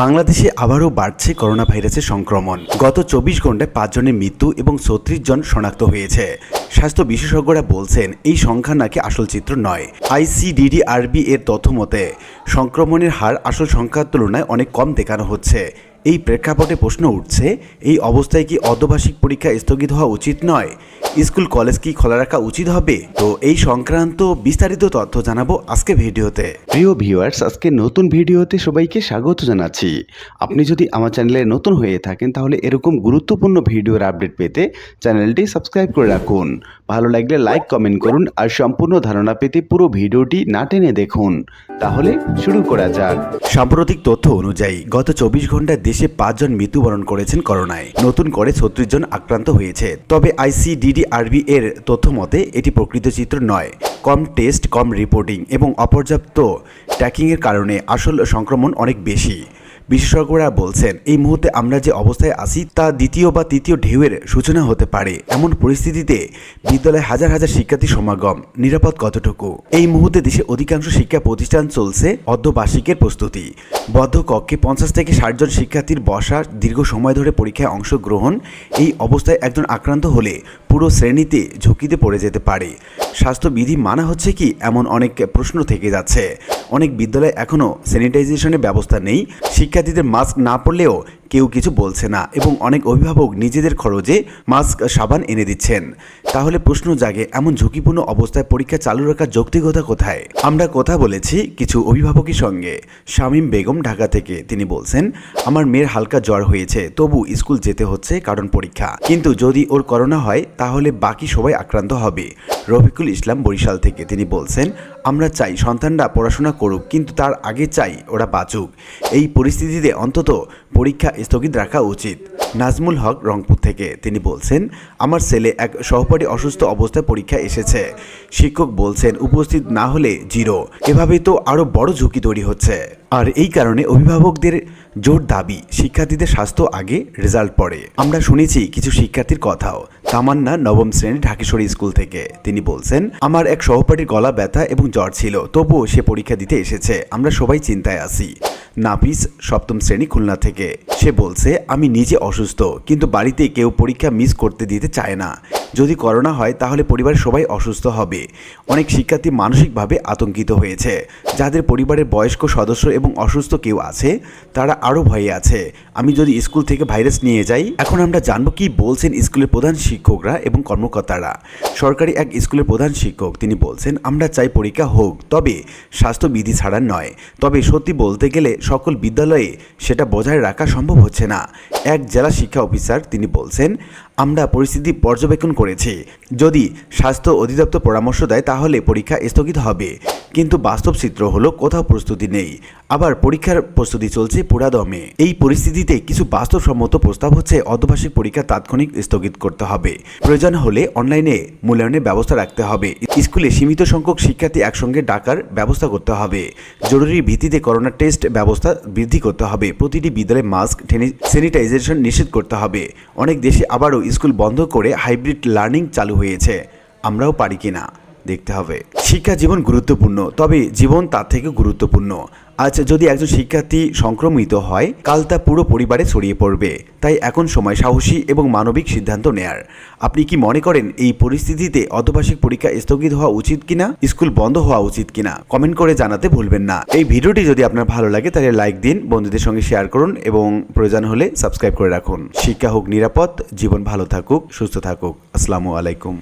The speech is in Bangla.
বাংলাদেশে আবারও বাড়ছে করোনা ভাইরাসের সংক্রমণ। গত চব্বিশ ঘন্টায় পাঁচজনের মৃত্যু এবং ছত্রিশ জন শনাক্ত হয়েছে। স্বাস্থ্য বিশেষজ্ঞরা বলছেন, এই সংখ্যা নাকি আসল চিত্র নয়। আইসিডিডিআরবি এর তথ্য মতে, সংক্রমণের হার আসল সংখ্যার তুলনায় অনেক কম দেখানো হচ্ছে। এই প্রেক্ষাপটে প্রশ্ন উঠছে এই অবস্থায় কি অর্ধবার্ষিক পরীক্ষা স্থগিত হওয়া উচিত নয়? স্কুল কলেজ কি খোলা রাখা উচিত হবে? তো এই সংক্রান্ত বিস্তারিত তথ্য জানাব আজকে ভিডিওতে। প্রিয় ভিউয়ার্স আজকে নতুন ভিডিওতে সবাইকে স্বাগত জানাচ্ছি। আপনি যদি আমার চ্যানেলে নতুন হয়ে থাকেন তাহলে এরকম গুরুত্বপূর্ণ ভিডিওর আপডেট পেতে চ্যানেলটি সাবস্ক্রাইব করে রাখুন। ভালো লাগলে লাইক কমেন্ট করুন আর সম্পূর্ণ ধারণা পেতে পুরো ভিডিওটি না টেনে দেখুন। তাহলে শুরু করা যাক। সাম্প্রতিক তথ্য অনুযায়ী গত চব্বিশ ঘন্টায় দেশে পাঁচজন মৃত্যুবরণ করেছেন করোনায়। নতুন করে ছত্রিশ জন আক্রান্ত হয়েছে। তবে আইসিডিডিআরবি এর তথ্য মতে, এটি প্রকৃত চিত্র নয়। কম টেস্ট, কম রিপোর্টিং এবং অপর্যাপ্ত ট্র্যাকিংয়ের কারণে আসল সংক্রমণ অনেক বেশি। বিশেষজ্ঞরা বলছেন, এই মুহূর্তে আমরা যে অবস্থায় আছি তা দ্বিতীয় বা তৃতীয় ঢেউয়ের সূচনা হতে পারে। এমন পরিস্থিতিতে বিদ্যালয়ে হাজার হাজার শিক্ষার্থী সমাগম। নিরাপদ কতটুকু? এই মুহূর্তে দেশে অধিকাংশ শিক্ষা প্রতিষ্ঠান চলছে অর্ধবার্ষিকের প্রস্তুতি। বদ্ধ কক্ষে পঞ্চাশ থেকে ষাট জন শিক্ষার্থীর বসা দীর্ঘ সময় ধরে পরীক্ষায় অংশগ্রহণ, এই অবস্থায় একজন আক্রান্ত হলে পুরো শ্রেণীতে ঝুঁকিতে পড়ে যেতে পারে। স্বাস্থ্যবিধি মানা হচ্ছে কি? এমন অনেক প্রশ্ন থেকে যাচ্ছে। অনেক বিদ্যালয়ে এখনও স্যানিটাইজেশনের ব্যবস্থা নেই। শিক্ষার্থীদের মাস্ক না পরলেও কেউ কিছু বলছে না এবং অনেক অভিভাবক নিজেদের খরচে মাস্ক, সাবান এনে দিচ্ছেন। তাহলে প্রশ্ন জাগে, এমন ঝুঁকিপূর্ণ অবস্থায় পরীক্ষা চালু রাখার যৌক্তিকতা কোথায়? আমরা কথা বলেছি কিছু অভিভাবকের সঙ্গে। শামীম বেগম ঢাকা থেকে তিনি বলছেন, আমার মেয়ের হালকা জ্বর হয়েছে, তবু স্কুল যেতে হচ্ছে কারণ পরীক্ষা। কিন্তু যদি ওর করোনা হয়, তাহলে বাকি সবাই আক্রান্ত হবে। রফিকুল ইসলাম বরিশাল থেকে তিনি বলছেন, আমরা চাই সন্তানরা পড়াশোনা করুক, কিন্তু তার আগে চাই ওরা বাঁচুক। এই পরিস্থিতিতে অন্তত পরীক্ষা স্থগিত রাখা উচিত। নাজমুল হক রংপুর থেকে তিনি বলছেন, আমার ছেলে এক সহপাঠী অসুস্থ অবস্থায় পরীক্ষা এসেছে। শিক্ষক বলছেন, উপস্থিত না হলে জিরো। এভাবে তো আরও বড় ঝুঁকি তৈরি হচ্ছে। আর এই কারণে অভিভাবকদের জোর দাবি, শিক্ষার্থীদের স্বাস্থ্য আগে রেজাল্ট পড়ে আমরা শুনেছি কিছু শিক্ষার্থীর কথাও। তামান্না নবম শ্রেণি ঢাকেশ্বরী স্কুল থেকে। তিনি বলছেন, আমার এক সহপাঠীর গলা ব্যথা এবং জ্বর ছিল, তবুও সে পরীক্ষা দিতে এসেছে। আমরা সবাই চিন্তায় আছি। নাফিস সপ্তম শ্রেণি খুলনা থেকে। সে বলছে, আমি নিজে অসুস্থ, কিন্তু বাড়িতে কেউ পরীক্ষা মিস করতে দিতে চায় না। যদি করোনা হয়, তাহলে পরিবারের সবাই অসুস্থ হবে। অনেক শিক্ষার্থী মানসিকভাবে আতঙ্কিত হয়েছে। যাদের পরিবারের বয়স্ক সদস্য এবং অসুস্থ কেউ আছে, তারা আরও ভয়ে আছে। আমি যদি স্কুল থেকে ভাইরাস নিয়ে যাই, এখন আমরা জানব কি বলছেন স্কুলের প্রধান শিক্ষকরা এবং কর্মকর্তারা। সরকারি এক স্কুলের প্রধান শিক্ষক, তিনি বলছেন, আমরা চাই পরীক্ষা হোক, তবে স্বাস্থ্যবিধি ছাড়া নয়। তবে সত্যি বলতে গেলে সকল বিদ্যালয়ে সেটা বজায় রাখা সম্ভব হচ্ছে না। এক জেলা শিক্ষা অফিসার, তিনি বলছেন, আমরা পরিস্থিতি পর্যবেক্ষণ করেছি যদি স্বাস্থ্য অধিদপ্তর পরামর্শ দেয় তাহলে পরীক্ষা স্থগিত হবে। কিন্তু বাস্তব চিত্র হলো কোথাও প্রস্তুতি নেই। আবার পরীক্ষার প্রস্তুতি চলছে পুরাদমে। এই পরিস্থিতিতে কিছু বাস্তবসম্মত প্রস্তাব হচ্ছে অর্ধবার্ষিক পরীক্ষা তাৎক্ষণিক স্থগিত করতে হবে। প্রয়োজন হলে অনলাইনে মূল্যায়নের ব্যবস্থা রাখতে হবে। স্কুলে সীমিত সংখ্যক শিক্ষার্থী একসঙ্গে ডাকার ব্যবস্থা করতে হবে। জরুরি ভিত্তিতে করোনা টেস্ট ব্যবস্থা বৃদ্ধি করতে হবে। প্রতিটি বিদ্যালয়ে মাস্ক স্যানিটাইজেশন নিশ্চিত করতে হবে। অনেক দেশে আবারও স্কুল বন্ধ করে হাইব্রিড লার্নিং চালু হয়েছে। আমরাও পারি কিনা? দেখতে হবে। শিক্ষা জীবন গুরুত্বপূর্ণ, তবে জীবন তার থেকে গুরুত্বপূর্ণ। আজ যদি একজন শিক্ষার্থী সংক্রমিত হয়, কাল তা পুরো পরিবারে ছড়িয়ে পড়বে। তাই এখন সময় সাহসী এবং মানবিক সিদ্ধান্ত নেয়ার। আপনি কি মনে করেন এই পরিস্থিতিতে অর্ধবার্ষিক পরীক্ষা স্থগিত হওয়া উচিত কিনা, স্কুল বন্ধ হওয়া উচিত কিনা? কমেন্ট করে জানাতে ভুলবেন না। এই ভিডিওটি যদি আপনার ভালো লাগে, তাহলে লাইক দিন, বন্ধুদের সঙ্গে শেয়ার করুন এবং প্রয়োজন হলে সাবস্ক্রাইব করে রাখুন। শিক্ষা হোক নিরাপদ, জীবন ভালো থাকুক, সুস্থ থাকুক। আসসালামু আলাইকুম।